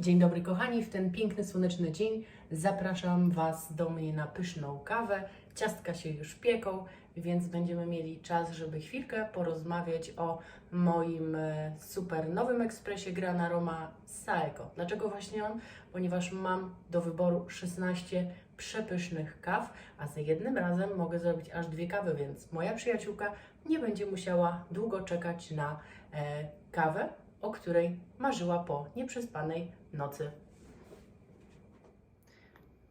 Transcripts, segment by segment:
Dzień dobry kochani, w ten piękny słoneczny dzień zapraszam Was do mnie na pyszną kawę. Ciastka się już pieką, więc będziemy mieli czas, żeby chwilkę porozmawiać o moim e, super nowym ekspresie Grana Roma Saeco. Dlaczego właśnie on? Ponieważ mam do wyboru 16 przepysznych kaw, a za jednym razem mogę zrobić aż dwie kawy, więc moja przyjaciółka nie będzie musiała długo czekać na e, kawę, o której marzyła po nieprzespanej nocy.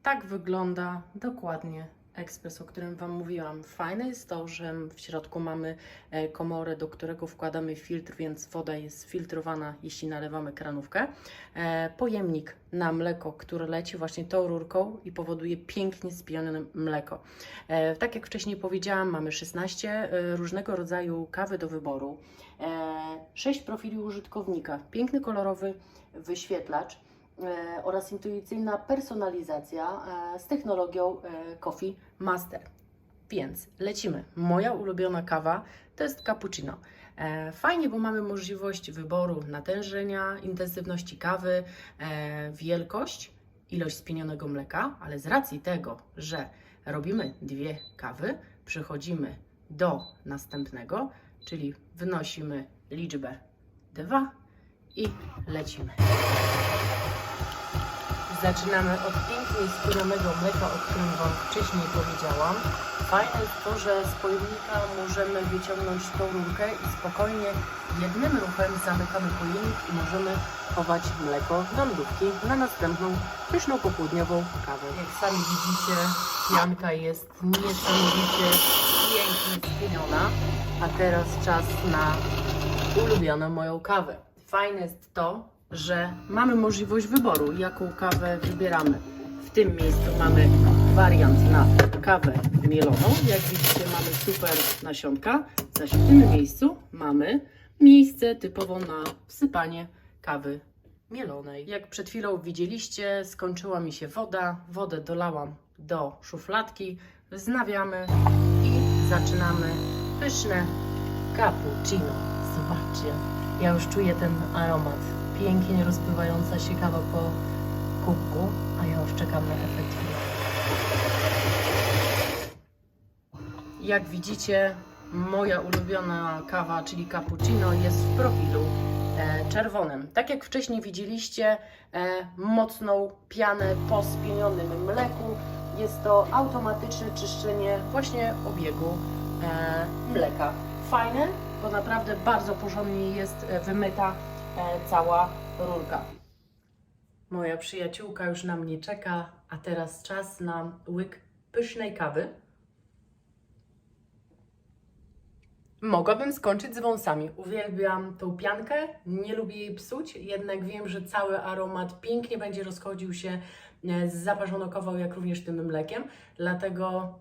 Tak wygląda dokładnie ekspres, o którym Wam mówiłam. Fajne jest to, że w środku mamy e, komorę, do którego wkładamy filtr, więc woda jest filtrowana, jeśli nalewamy kranówkę. E, Pojemnik na mleko, które leci właśnie tą rurką i powoduje pięknie spijane mleko. E, Tak jak wcześniej powiedziałam, mamy 16 e, różnego rodzaju kawy do wyboru. E, 6 profili użytkownika, piękny kolorowy wyświetlacz oraz intuicyjna personalizacja e, z technologią e, Coffee Master. Więc lecimy. Moja ulubiona kawa to jest cappuccino. E, Fajnie, bo mamy możliwość wyboru natężenia, intensywności kawy, e, wielkość, ilość spienionego mleka, ale z racji tego, że robimy dwie kawy, przechodzimy do następnego, czyli wynosimy liczbę 2 i lecimy. Zaczynamy od pięknie spinionego mleka, o którym Wam wcześniej powiedziałam. Fajne jest to, że z pojemnika możemy wyciągnąć tą rurkę i spokojnie jednym ruchem zamykamy pojemnik i możemy chować mleko do lodówki na następną pyszną popołudniową kawę. Jak sami widzicie, pianka jest niesamowicie pięknie spieniona, a teraz czas na ulubioną moją kawę. Fajne jest to, że mamy możliwość wyboru, jaką kawę wybieramy. W tym miejscu mamy wariant na kawę mieloną. Jak widzicie, mamy super nasionka, zaś w tym miejscu mamy miejsce typowo na wsypanie kawy mielonej. Jak przed chwilą widzieliście, skończyła mi się woda. Wodę dolałam do szufladki, wznawiamy i zaczynamy pyszne cappuccino. Zobaczcie, ja już czuję ten aromat. Pięknie rozpływająca się kawa po kubku, a ja już czekam na efekt. Jak widzicie, moja ulubiona kawa, czyli cappuccino, jest w profilu e, czerwonym. Tak jak wcześniej widzieliście, e, mocną pianę po spienionym mleku. Jest to automatyczne czyszczenie właśnie obiegu e, mleka. Fajne, bo naprawdę bardzo porządnie jest e, wymyta e, cała rurka. Moja przyjaciółka już na mnie czeka, a teraz czas na łyk pysznej kawy. Mogłabym skończyć z wąsami. Uwielbiam tą piankę, nie lubię jej psuć, jednak wiem, że cały aromat pięknie będzie rozchodził się e, z zaparzoną jak również tym mlekiem. Dlatego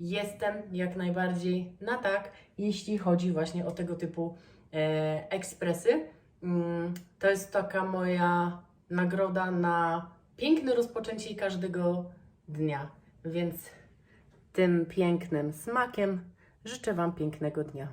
jestem jak najbardziej na tak, jeśli chodzi właśnie o tego typu e, ekspresy. Mm, to jest taka moja nagroda na piękne rozpoczęcie każdego dnia. Więc tym pięknym smakiem życzę Wam pięknego dnia.